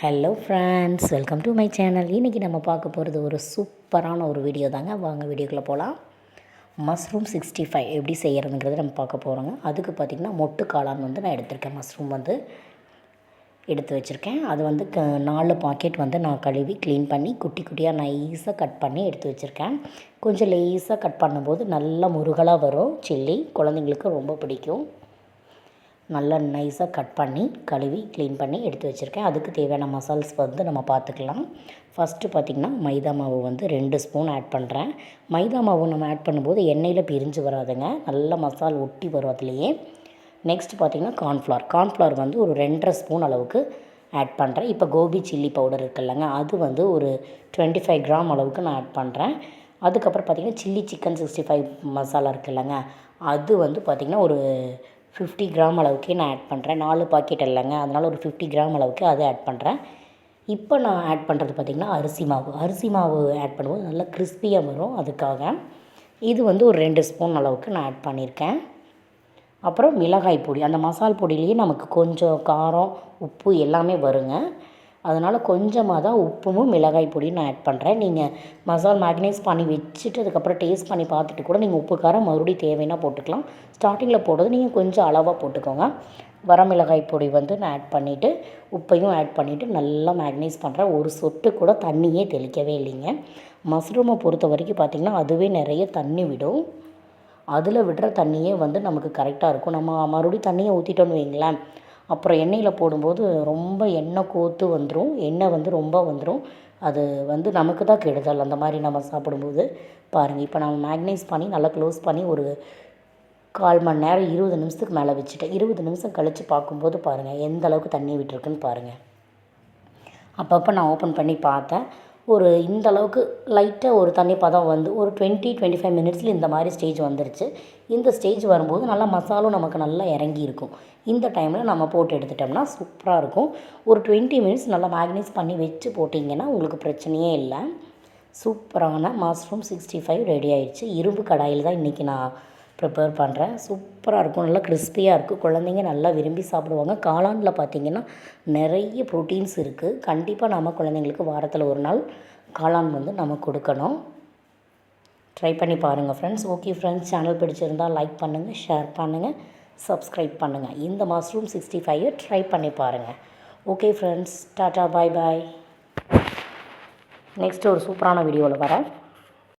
Hello friends welcome to my channel இன்றைக்கி நம்ம பார்க்க போகிறது ஒரு சூப்பரான ஒரு வீடியோ தாங்க. வாங்க வீடியோக்குள்ளே போகலாம் மஷ்ரூம் சிக்ஸ்டி ஃபைவ் எப்படி செய்கிறதுங்கிறத நம்ம பார்க்க போகிறோங்க அதுக்கு பார்த்திங்கன்னா மொட்டு காளான் வந்து நான் எடுத்திருக்கேன். மஷ்ரூம் வந்து எடுத்து வச்சுருக்கேன். அது வந்து க நாலு பாக்கெட் வந்து நான் கழுவி க்ளீன் பண்ணி குட்டி குட்டியாக நைஸாக கட் பண்ணி எடுத்து வச்சுருக்கேன். கொஞ்சம் லேஸாக கட் பண்ணும்போது நல்லா முருகலாக வரும். சில்லி குழந்தைங்களுக்கு ரொம்ப பிடிக்கும். நல்லா நைஸாக கட் பண்ணி கழுவி க்ளீன் பண்ணி எடுத்து வச்சுருக்கேன். அதுக்கு தேவையான மசால்ஸ் வந்து நம்ம பார்த்துக்கலாம். ஃபஸ்ட்டு பார்த்திங்கன்னா மைதா மாவு வந்து ரெண்டு ஸ்பூன் ஆட் பண்ணுறேன் மைதா மாவு நம்ம ஆட் பண்ணும்போது எண்ணெயில் பிரிஞ்சு வராதுங்க. நல்ல மசால் ஒட்டி வரும் அதுலேயே. நெக்ஸ்ட் பார்த்திங்கன்னா கார்ன்ஃப்ளவர் கார்ன்ஃப்ளவர் வந்து ஒரு ரெண்டரை ஸ்பூன் அளவுக்கு ஆட் பண்ணுறேன் இப்போ கோபி சில்லி பவுடர் இருக்குல்லங்க. அது வந்து ஒரு டுவெண்ட்டி ஃபைவ் கிராம் அளவுக்கு நான் ஆட் பண்ணுறேன் அதுக்கப்புறம் பார்த்திங்கன்னா chilli chicken sixty five masala இருக்குல்லங்க. அது வந்து பார்த்திங்கன்னா ஒரு ஃபிஃப்டி கிராம் அளவுக்கு நான் ஆட் பண்ணுறேன் நாலு பாக்கெட் இல்லைங்க. அதனால் ஒரு ஃபிஃப்டி கிராம் அளவுக்கு அதை ஆட் பண்ணுறேன் இப்போ நான் ஆட் பண்ணுறது பார்த்திங்கன்னா அரிசி மாவு. அரிசி மாவு ஆட் பண்ணும்போது நல்லா கிறிஸ்பியாக வரும் அதுக்காக. இது வந்து ஒரு ரெண்டு ஸ்பூன் அளவுக்கு நான் ஆட் பண்ணியிருக்கேன். அப்புறம் மிளகாய் பொடி. அந்த மசால் பொடியிலேயே நமக்கு கொஞ்சம் காரம் உப்பு எல்லாமே வருங்க. அதனால் கொஞ்சமாக தான் உப்பும் மிளகாய் பொடியும் நான் ஆட் பண்ணுறேன் நீங்கள் மசால் மேக்னைஸ் பண்ணி வச்சுட்டு அதுக்கப்புறம் டேஸ்ட் பண்ணி பார்த்துட்டு கூட நீங்கள் உப்பு காரம் மறுபடியும் தேவைன்னா போட்டுக்கலாம். ஸ்டார்டிங்கில் போடுறது நீங்கள் கொஞ்சம் அளவாக போட்டுக்கோங்க. வரமிளகாய் பொடி வந்து நான் ஆட் பண்ணிவிட்டு உப்பையும் ஆட் பண்ணிவிட்டு நல்லா மேக்னைஸ் பண்ணுறேன் ஒரு சொட்டு கூட தண்ணியே தெளிக்கவே இல்லைங்க. மஷ்ரூமை பொறுத்த வரைக்கும் பார்த்திங்கன்னா அதுவே நிறைய தண்ணி விடும். அதில் விடுற தண்ணியே வந்து நமக்கு கரெக்டாக இருக்கும். நம்ம மறுபடியும் தண்ணியை ஊற்றிட்டோன்னு வைங்களேன் அப்புறம் எண்ணெயில் போடும்போது ரொம்ப எண்ணெய் கோத்து வந்துடும் எண்ணெய் வந்து ரொம்ப வந்துடும் அது வந்து நமக்கு தான் கெடுதல் அந்த மாதிரி நம்ம சாப்பிடும்போது. பாருங்கள் இப்போ நம்ம மேக்னைஸ் பண்ணி நல்லா க்ளோஸ் பண்ணி ஒரு கால் மணி நேரம் இருபது நிமிஷத்துக்கு மேலே வச்சுட்டேன். இருபது நிமிஷம் கழித்து பார்க்கும்போது பாருங்கள் எந்த அளவுக்கு தண்ணி விட்டுருக்குன்னு பாருங்கள் அப்பப்போ நான் ஓப்பன் பண்ணி பார்த்தேன். ஒரு இந்த அளவுக்கு லைட்டாக ஒரு தண்ணி பதம் வந்து ஒரு டுவெண்ட்டி டுவெண்ட்டி ஃபைவ் மினிட்ஸில் இந்த மாதிரி ஸ்டேஜ் வந்துருச்சு. இந்த ஸ்டேஜ் வரும்போது நல்லா மசாலும் நமக்கு நல்லா இறங்கி இருக்கும் இந்த டைமில் நம்ம போட்டு எடுத்துட்டோம்னா சூப்பராக இருக்கும். ஒரு டுவெண்ட்டி மினிட்ஸ் நல்லா மேக்னைஸ் பண்ணி வச்சு போட்டிங்கன்னா உங்களுக்கு பிரச்சனையே இல்லை. சூப்பரான மஷ்ரூம் சிக்ஸ்டி ஃபைவ் ரெடி ஆயிடுச்சு இரும்பு கடாயில் தான் இன்றைக்கி நான் ப்ரிப்பேர் பண்ணுறேன் சூப்பராக இருக்கும். நல்லா கிறிஸ்பியாக இருக்கும் குழந்தைங்க நல்லா விரும்பி சாப்பிடுவாங்க. காளானில் பார்த்திங்கன்னா நிறைய ப்ரோட்டீன்ஸ் இருக்குது கண்டிப்பாக நம்ம குழந்தைங்களுக்கு வாரத்தில் ஒரு நாள் காளான் வந்து நம்ம கொடுக்கணும். ட்ரை பண்ணி பாருங்கள் ஃப்ரெண்ட்ஸ் ஓகே ஃப்ரெண்ட்ஸ் சேனல் பிடிச்சிருந்தால் லைக் பண்ணுங்கள் ஷேர் பண்ணுங்கள் சப்ஸ்கிரைப் பண்ணுங்கள் இந்த மஷ்ரூம் சிக்ஸ்டி ஃபைவை ட்ரை பண்ணி பாருங்கள் okay friends tata bye bye next ஒரு சூப்பரான வீடியோவில் வரேன்.